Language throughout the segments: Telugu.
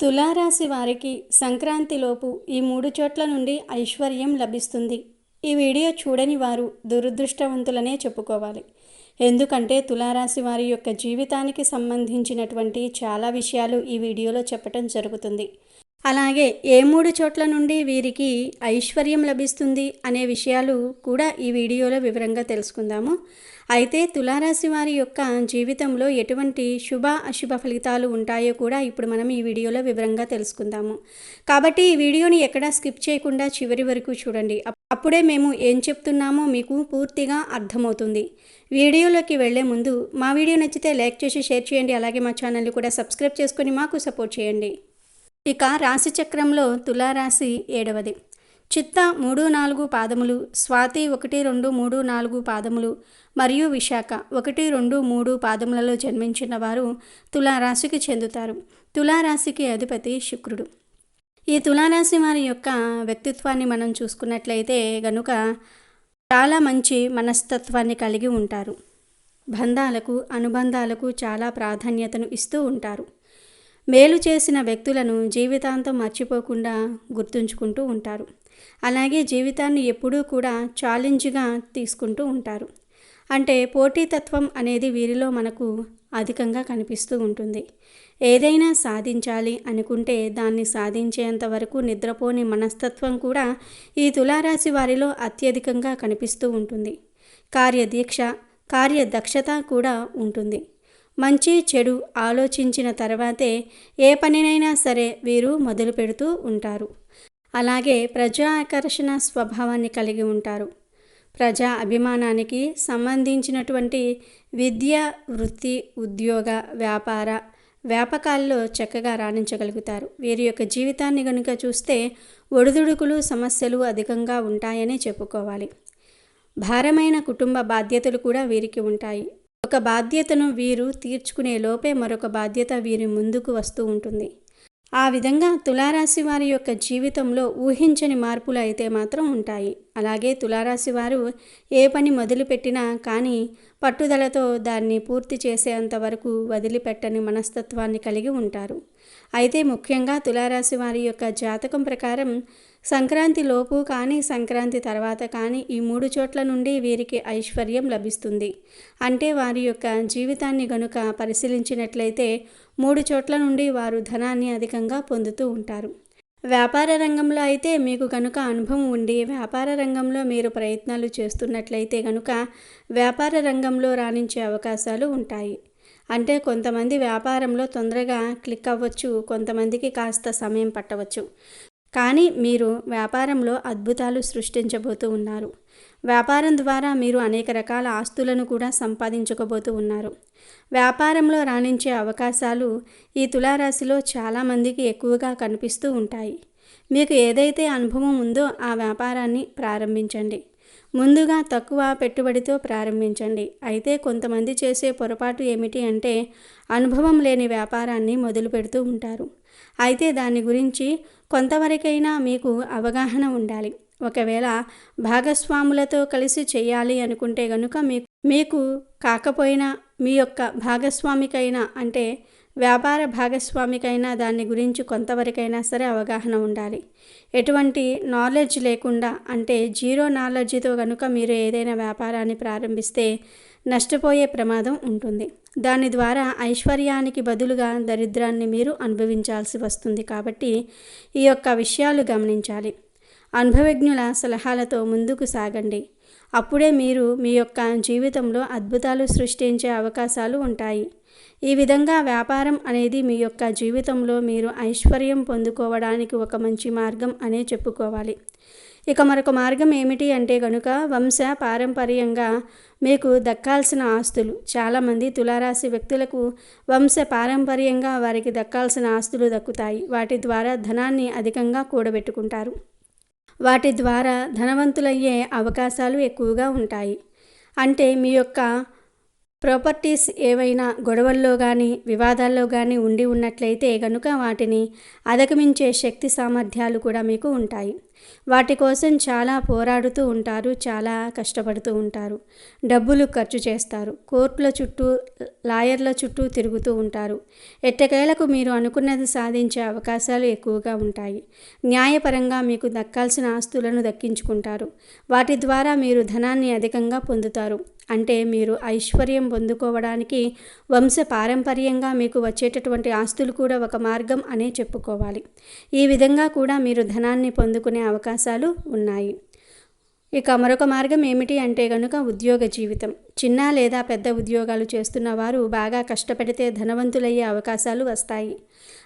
తులారాశి వారికి సంక్రాంతిలోపు ఈ మూడు చోట్ల నుండి ఐశ్వర్యం లభిస్తుంది. ఈ వీడియో చూడని వారు దురదృష్టవంతులనే చెప్పుకోవాలి. ఎందుకంటే తులారాశి వారి యొక్క జీవితానికి సంబంధించినటువంటి చాలా విషయాలు ఈ వీడియోలో చెప్పటం జరుగుతుంది. అలాగే ఏ మూడు చోట్ల నుండి వీరికి ఐశ్వర్యం లభిస్తుంది అనే విషయాలు కూడా ఈ వీడియోలో వివరంగా తెలుసుకుందాము. అయితే తులారాశి వారి యొక్క జీవితంలో ఎటువంటి శుభ అశుభ ఫలితాలు ఉంటాయో కూడా ఇప్పుడు మనం ఈ వీడియోలో వివరంగా తెలుసుకుందాము. కాబట్టి ఈ వీడియోని ఎక్కడా స్కిప్ చేయకుండా చివరి వరకు చూడండి. అప్పుడే మేము ఏం చెప్తున్నామో మీకు పూర్తిగా అర్థమవుతుంది. వీడియోలోకి వెళ్ళే ముందు మా వీడియో నచ్చితే లైక్ చేసి షేర్ చేయండి. అలాగే మా ఛానల్ని కూడా సబ్స్క్రైబ్ చేసుకొని మాకు సపోర్ట్ చేయండి. ఇక రాశిచక్రంలో తులారాశి ఏడవది. చిత్త మూడు నాలుగు పాదములు స్వాతి ఒకటి రెండు మూడు నాలుగు పాదములు మరియు విశాఖ ఒకటి రెండు మూడు పాదములలో జన్మించిన వారు తులారాశికి చెందుతారు. తులారాశికి అధిపతి శుక్రుడు. ఈ తులారాశి వారి యొక్క వ్యక్తిత్వాన్ని మనం చూసుకున్నట్లయితే గనుక చాలా మంచి మనస్తత్వాన్ని కలిగి ఉంటారు. బంధాలకు అనుబంధాలకు చాలా ప్రాధాన్యతను ఇస్తూ ఉంటారు. మేలు చేసిన వ్యక్తులను జీవితాంతం మర్చిపోకుండా గుర్తుంచుకుంటూ ఉంటారు. అలాగే జీవితాన్ని ఎప్పుడూ కూడా ఛాలెంజ్గా తీసుకుంటూ ఉంటారు. అంటే పోటీతత్వం అనేది వీరిలో మనకు అధికంగా కనిపిస్తూ ఉంటుంది. ఏదైనా సాధించాలి అనుకుంటే దాన్ని సాధించేంత వరకు నిద్రపోని మనస్తత్వం కూడా ఈ తులారాశి వారిలో అత్యధికంగా కనిపిస్తూ ఉంటుంది. కార్యదీక్ష కార్యదక్షత కూడా ఉంటుంది. మంచి చెడు ఆలోచించిన తర్వాతే ఏ పనినైనా సరే వీరు మొదలు పెడుతూ ఉంటారు. అలాగే ప్రజా ఆకర్షణ స్వభావాన్ని కలిగి ఉంటారు. ప్రజా అభిమానానికి సంబంధించినటువంటి విద్య వృత్తి ఉద్యోగ వ్యాపార వ్యాపకాల్లో చక్కగా రాణించగలుగుతారు. వీరి యొక్క జీవితాన్ని కనుక చూస్తే ఒడిదుడుకులు సమస్యలు అధికంగా ఉంటాయని చెప్పుకోవాలి. భారమైన కుటుంబ బాధ్యతలు కూడా వీరికి ఉంటాయి. ఒక బాధ్యతను వీరు తీర్చుకునే లోపే మరొక బాధ్యత వీరి ముందుకు వస్తూ ఉంటుంది. ఆ విధంగా తులారాశి వారి యొక్క జీవితంలో ఊహించని మార్పులు అయితే మాత్రం ఉంటాయి. అలాగే తులారాశి వారు ఏ పని మొదలుపెట్టినా కానీ పట్టుదలతో దాన్ని పూర్తి చేసేంత వరకు వదిలిపెట్టని మనస్తత్వాన్ని కలిగి ఉంటారు. అయితే ముఖ్యంగా తులారాశి వారి యొక్క జాతకం ప్రకారం సంక్రాంతి లోపు కానీ సంక్రాంతి తర్వాత కానీ ఈ మూడు చోట్ల నుండి వీరికి ఐశ్వర్యం లభిస్తుంది. అంటే వారి యొక్క జీవితాన్ని గనుక పరిశీలించినట్లయితే మూడు చోట్ల నుండి వారు ధనాన్ని అధికంగా పొందుతూ ఉంటారు. వ్యాపార రంగంలో అయితే మీకు కనుక అనుభవం ఉండి వ్యాపార రంగంలో మీరు ప్రయత్నాలు చేస్తున్నట్లయితే కనుక వ్యాపార రంగంలో రాణించే అవకాశాలు ఉంటాయి. అంటే కొంతమంది వ్యాపారంలో తొందరగా క్లిక్ అవ్వచ్చు కొంతమందికి కాస్త సమయం పట్టవచ్చు. కానీ మీరు వ్యాపారంలో అద్భుతాలు సృష్టించబోతూ ఉన్నారు. వ్యాపారం ద్వారా మీరు అనేక రకాల ఆస్తులను కూడా సంపాదించుకోబోతూ ఉన్నారు. వ్యాపారంలో రాణించే అవకాశాలు ఈ తులారాశిలో చాలామందికి ఎక్కువగా కనిపిస్తూ ఉంటాయి. మీకు ఏదైతే అనుభవం ఉందో ఆ వ్యాపారాన్ని ప్రారంభించండి. ముందుగా తక్కువ పెట్టుబడితో ప్రారంభించండి. అయితే కొంతమంది చేసే పొరపాటు ఏమిటి అంటే అనుభవం లేని వ్యాపారాన్ని మొదలు పెడుతూ ఉంటారు. అయితే దాని గురించి కొంతవరకైనా మీకు అవగాహన ఉండాలి. ఒకవేళ భాగస్వాములతో కలిసి చేయాలి అనుకుంటే గనుక మీకు మీకు కాకపోయినా మీ యొక్క భాగస్వామికైనా అంటే వ్యాపార భాగస్వామికైనా దాని గురించి కొంతవరకైనా సరే అవగాహన ఉండాలి. ఎటువంటి నాలెడ్జ్ లేకుండా అంటే జీరో నాలెడ్జ్తో కనుక మీరు ఏదైనా వ్యాపారాన్ని ప్రారంభిస్తే నష్టపోయే ప్రమాదం ఉంటుంది. దాని ద్వారా ఐశ్వర్యానికి బదులుగా దరిద్రాన్ని మీరు అనుభవించాల్సి వస్తుంది కాబట్టి ఈ యొక్క విషయాలు గమనించాలి. అనుభవజ్ఞుల సలహాలతో ముందుకు సాగండి. అప్పుడే మీరు మీ యొక్క జీవితంలో అద్భుతాలు సృష్టించే అవకాశాలు ఉంటాయి. ఈ విధంగా వ్యాపారం అనేది మీ యొక్క జీవితంలో మీరు ఐశ్వర్యం పొందుకోవడానికి ఒక మంచి మార్గం అనే చెప్పుకోవాలి. ఇక మరొక మార్గం ఏమిటి అంటే కనుక వంశ పారంపర్యంగా మీకు దక్కాల్సిన ఆస్తులు చాలామంది తులారాశి వ్యక్తులకు వంశ పారంపర్యంగా వారికి దక్కాల్సిన ఆస్తులు దక్కుతాయి. వాటి ద్వారా ధనాన్ని అధికంగా కూడబెట్టుకుంటారు. వాటి ద్వారా ధనవంతులయ్యే అవకాశాలు ఎక్కువగా ఉంటాయి. అంటే మీ యొక్క ప్రాపర్టీస్ ఏవైనా గొడవల్లో కానీ వివాదాల్లో కానీ ఉండి ఉన్నట్లయితే కనుక వాటిని అధగమించే శక్తి సామర్థ్యాలు కూడా మీకు ఉంటాయి. వాటి కోసం చాలా పోరాడుతూ ఉంటారు చాలా కష్టపడుతూ ఉంటారు. డబ్బులు ఖర్చు చేస్తారు. కోర్టుల చుట్టూ లాయర్ల చుట్టూ తిరుగుతూ ఉంటారు. ఎట్టకేలకు మీరు అనుకున్నది సాధించే అవకాశాలు ఎక్కువగా ఉంటాయి. న్యాయపరంగా మీకు దక్కాల్సిన ఆస్తులను దక్కించుకుంటారు. వాటి ద్వారా మీరు ధనాన్ని అధికంగా పొందుతారు. అంటే మీరు ఐశ్వర్యం పొందుకోవడానికి వంశ పారంపర్యంగా మీకు వచ్చేటటువంటి ఆస్తులు కూడా ఒక మార్గం అనే చెప్పుకోవాలి. ఈ విధంగా కూడా మీరు ధనాన్ని పొందుకునే అవకాశాలు ఉన్నాయి. ఇక మరొక మార్గం ఏమిటి అంటే కనుక ఉద్యోగ జీవితం. చిన్న లేదా పెద్ద ఉద్యోగాలు చేస్తున్న వారు బాగా కష్టపడితే ధనవంతులయ్యే అవకాశాలు వస్తాయి.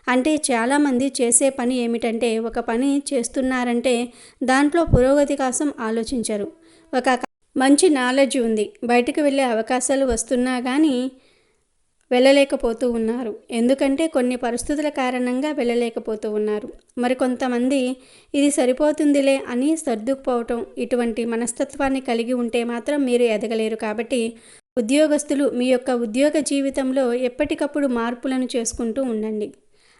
అంటే చాలామంది చేసే పని ఏమిటంటే ఒక పని చేస్తున్నారంటే దాంట్లో పురోగతి కోసం ఆలోచించరు. ఒక మంచి నాలెడ్జ్ ఉంది. బయటకు వెళ్ళే అవకాశాలు వస్తున్నా కానీ వెళ్ళలేకపోతూ ఉన్నారు. ఎందుకంటే కొన్ని పరిస్థితుల కారణంగా వెళ్ళలేకపోతూ ఉన్నారు. మరికొంతమంది ఇది సరిపోతుందిలే అని సర్దుకుపోవటం ఇటువంటి మనస్తత్వాన్ని కలిగి ఉంటే మాత్రం మీరు ఎదగలేరు కాబట్టి ఉద్యోగస్తులు మీ యొక్క ఉద్యోగ జీవితంలో ఎప్పటికప్పుడు మార్పులను చేసుకుంటూ ఉండండి.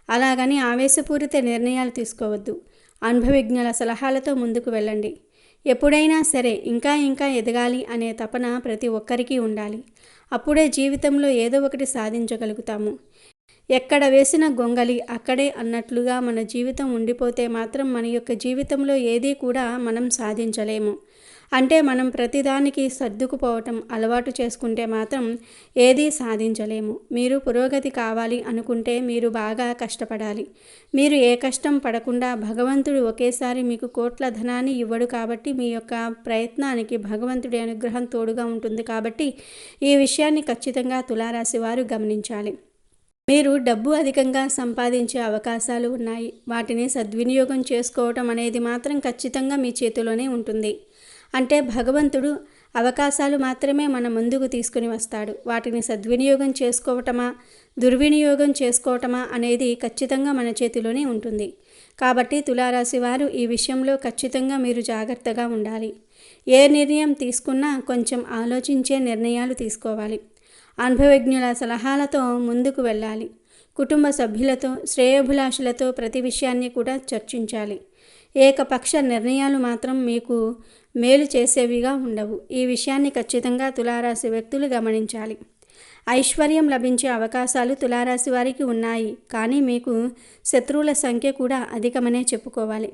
అలాగని ఆవేశపూరిత నిర్ణయాలు తీసుకోవద్దు. అనుభవజ్ఞుల సలహాలతో ముందుకు వెళ్ళండి. ఎప్పుడైనా సరే ఇంకా ఇంకా ఎదగాలి అనే తపన ప్రతి ఒక్కరికి ఉండాలి. అప్పుడే జీవితంలో ఏదో ఒకటి సాధించగలుగుతాము. ఎక్కడ వేసిన గొంగలి అక్కడే అన్నట్లుగా మన జీవితం ఉండిపోతే మాత్రం మన యొక్క జీవితంలో ఏదీ కూడా మనం సాధించలేము. అంటే మనం ప్రతిదానికి సర్దుకుపోవటం అలవాటు చేసుకుంటే మాత్రం ఏదీ సాధించలేము. మీరు పురోగతి కావాలి అనుకుంటే మీరు బాగా కష్టపడాలి. మీరు ఏ కష్టం పడకుండా భగవంతుడు ఒకేసారి మీకు కోట్ల ధనాన్ని ఇవ్వడు కాబట్టి మీ యొక్క ప్రయత్నానికి భగవంతుడి అనుగ్రహం తోడుగా ఉంటుంది కాబట్టి ఈ విషయాన్ని ఖచ్చితంగా తులారాశి వారు గమనించాలి. మీరు డబ్బు అధికంగా సంపాదించే అవకాశాలు ఉన్నాయి. వాటిని సద్వినియోగం చేసుకోవటం అనేది మాత్రం ఖచ్చితంగా మీ చేతిలోనే ఉంటుంది. అంటే భగవంతుడు అవకాశాలు మాత్రమే మన ముందుకు తీసుకుని వస్తాడు. వాటిని సద్వినియోగం చేసుకోవటమా దుర్వినియోగం చేసుకోవటమా అనేది ఖచ్చితంగా మన చేతిలోనే ఉంటుంది. కాబట్టి తులారాశి వారు ఈ విషయంలో ఖచ్చితంగా మీరు జాగ్రత్తగా ఉండాలి. ఏ నిర్ణయం తీసుకున్నా కొంచెం ఆలోచించే నిర్ణయాలు తీసుకోవాలి. అనుభవజ్ఞుల సలహాలతో ముందుకు వెళ్ళాలి. కుటుంబ సభ్యులతో శ్రేయోభిలాషులతో ప్రతి విషయాన్ని కూడా చర్చించాలి. ఏకపక్ష నిర్ణయాలు మాత్రం మీకు మేలు చేసేవిగా ఉండవు. ఈ విషయాన్ని ఖచ్చితంగా తులారాశి వ్యక్తులు గమనించాలి. ఐశ్వర్యం లభించే అవకాశాలు తులారాశి వారికి ఉన్నాయి. కానీ మీకు శత్రువుల సంఖ్య కూడా అధికమనే చెప్పుకోవాలి.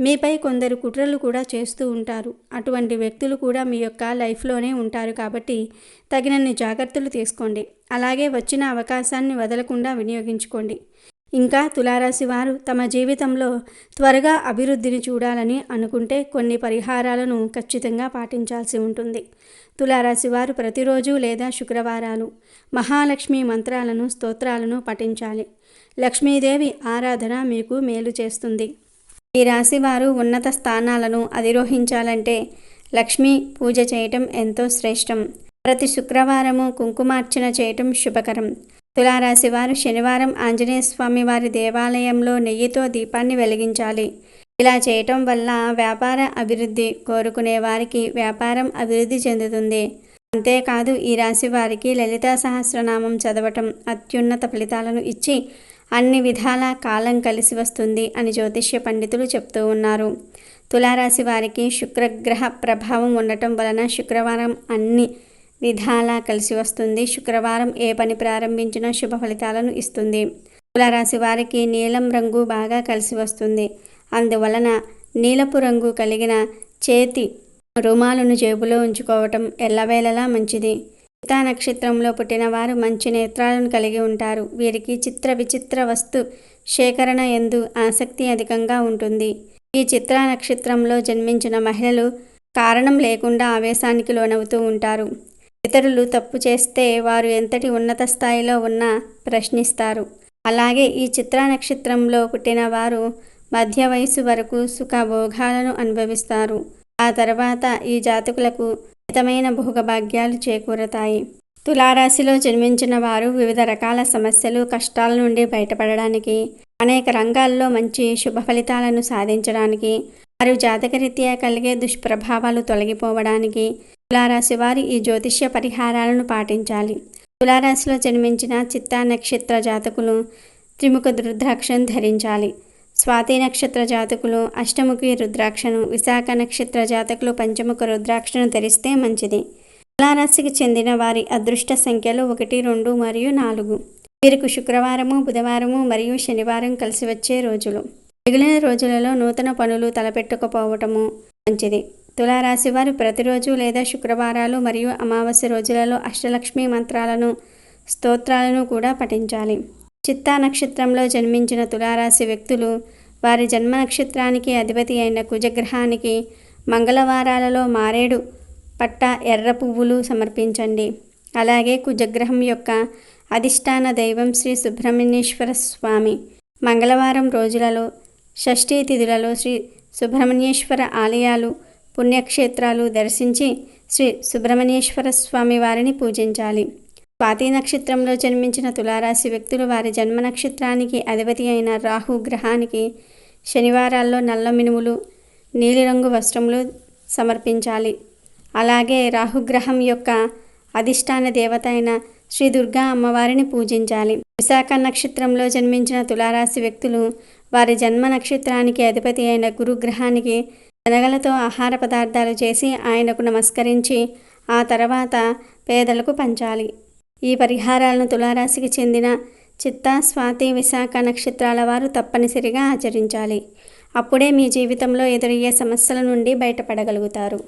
మీపై కొందరు కుట్రలు కూడా చేస్తూ ఉంటారు. అటువంటి వ్యక్తులు కూడా మీ యొక్క లైఫ్లోనే ఉంటారు కాబట్టి తగినన్ని జాగ్రత్తలు తీసుకోండి. అలాగే వచ్చిన అవకాశాన్ని వదలకుండా వినియోగించుకోండి. ఇంకా తులారాశి వారు తమ జీవితంలో త్వరగా అభివృద్ధిని చూడాలని అనుకుంటే కొన్ని పరిహారాలను ఖచ్చితంగా పాటించాల్సి ఉంటుంది. తులారాశి వారు ప్రతిరోజు లేదా శుక్రవారాలు మహాలక్ష్మి మంత్రాలను స్తోత్రాలను పఠించాలి. లక్ష్మీదేవి ఆరాధన మీకు మేలు చేస్తుంది. ఈ రాశి వారు ఉన్నత స్థానాలను అధిరోహించాలంటే లక్ష్మీ పూజ చేయటం ఎంతో శ్రేష్టం. ప్రతి శుక్రవారము కుంకుమార్చన చేయటం శుభకరం. తులారాశి వారు శనివారం ఆంజనేయ స్వామి వారి దేవాలయంలో నెయ్యితో దీపాన్ని వెలిగించాలి. ఇలా చేయటం వల్ల వ్యాపార అభివృద్ధి కోరుకునే వారికి వ్యాపారం అభివృద్ధి చెందుతుంది. అంతేకాదు ఈ రాశి వారికి లలితా సహస్రనామం చదవటం అత్యున్నత ఫలితాలను ఇచ్చి అన్ని విధాల కాలం కలిసి వస్తుంది అని జ్యోతిష్య పండితులు చెప్తూ ఉన్నారు. తులారాశి వారికి శుక్రగ్రహ ప్రభావం ఉండటం వలన శుక్రవారం అన్ని విధాలా కలిసి వస్తుంది. శుక్రవారం ఏ పని ప్రారంభించినా శుభ ఫలితాలను ఇస్తుంది. తులారాశి వారికి నీలం రంగు బాగా కలిసి వస్తుంది. అందువలన నీలపు రంగు కలిగిన చేతి రుమాలను జేబులో ఉంచుకోవటం ఎల్లవేళలా మంచిది. చిత్తా నక్షత్రంలో పుట్టిన వారు మంచి నేత్రాలను కలిగి ఉంటారు. వీరికి చిత్ర విచిత్ర వస్తు సేకరణ ఎందు ఆసక్తి అధికంగా ఉంటుంది. ఈ చిత్ర నక్షత్రంలో జన్మించిన మహిళలు కారణం లేకుండా ఆవేశానికి లోనవుతూ ఉంటారు. ఇతరులు తప్పు చేస్తే వారు ఎంతటి ఉన్నత స్థాయిలో ఉన్నా ప్రశ్నిస్తారు. అలాగే ఈ చిత్ర నక్షత్రంలో పుట్టిన వారు మధ్య వయసు వరకు సుఖభోగాలను అనుభవిస్తారు. ఆ తర్వాత ఈ జాతకులకు హితమైన భోగభాగ్యాలు చేకూరతాయి. తులారాశిలో జన్మించిన వారు వివిధ రకాల సమస్యలు కష్టాల నుండి బయటపడడానికి అనేక రంగాల్లో మంచి శుభ ఫలితాలను సాధించడానికి వారు జాతకరీత్యా కలిగే దుష్ప్రభావాలు తొలగిపోవడానికి తులారాశి వారి ఈ జ్యోతిష్య పరిహారాలను పాటించాలి. తులారాశిలో జన్మించిన చిత్తా నక్షత్ర జాతకులు త్రిముఖ రుద్రాక్షం ధరించాలి. స్వాతి నక్షత్ర జాతకులు అష్టముఖి రుద్రాక్షను విశాఖ నక్షత్ర జాతకులు పంచముఖ రుద్రాక్షను ధరిస్తే మంచిది. తులారాశికి చెందిన వారి అదృష్ట సంఖ్యలు ఒకటి రెండు మరియు నాలుగు. వీరికి శుక్రవారము బుధవారము మరియు శనివారం కలిసి వచ్చే రోజులు. మిగిలిన రోజులలో నూతన పనులు తలపెట్టకపోవటము మంచిది. తులారాశి వారు ప్రతిరోజు లేదా శుక్రవారాలు మరియు అమావాస్య రోజులలో అష్టలక్ష్మి మంత్రాలను స్తోత్రాలను కూడా పఠించాలి. చిత్తా నక్షత్రంలో జన్మించిన తులారాశి వ్యక్తులు వారి జన్మ నక్షత్రానికి అధిపతి అయిన కుజగ్రహానికి మంగళవారాలలో మారేడు పట్ట ఎర్ర పువ్వులు సమర్పించండి. అలాగే కుజగ్రహం యొక్క అధిష్టాన దైవం శ్రీ సుబ్రహ్మణ్యేశ్వర స్వామి. మంగళవారం రోజులలో షష్ఠీ తిథులలో శ్రీ సుబ్రహ్మణ్యేశ్వర ఆలయాలు పుణ్యక్షేత్రాలు దర్శించి శ్రీ సుబ్రహ్మణ్యేశ్వర స్వామి వారిని పూజించాలి. స్వాతి నక్షత్రంలో జన్మించిన తులారాశి వ్యక్తులు వారి జన్మ నక్షత్రానికి అధిపతి అయిన రాహు గ్రహానికి శనివారాల్లో నల్ల మినుములు నీలిరంగు వస్త్రములు సమర్పించాలి. అలాగే రాహుగ్రహం యొక్క అధిష్టాన దేవత అయిన శ్రీ దుర్గా అమ్మవారిని పూజించాలి. విశాఖ నక్షత్రంలో జన్మించిన తులారాశి వ్యక్తులు వారి జన్మ నక్షత్రానికి అధిపతి అయిన గురుగ్రహానికి శనగలతో ఆహార పదార్థాలు చేసి ఆయనకు నమస్కరించి ఆ తర్వాత పేదలకు పంచాలి. ఈ పరిహారాలను తులారాశికి చెందిన చిత్త స్వాతి విశాఖ నక్షత్రాల వారు తప్పనిసరిగా ఆచరించాలి. అప్పుడే మీ జీవితంలో ఎదురయ్యే సమస్యల నుండి బయటపడగలుగుతారు.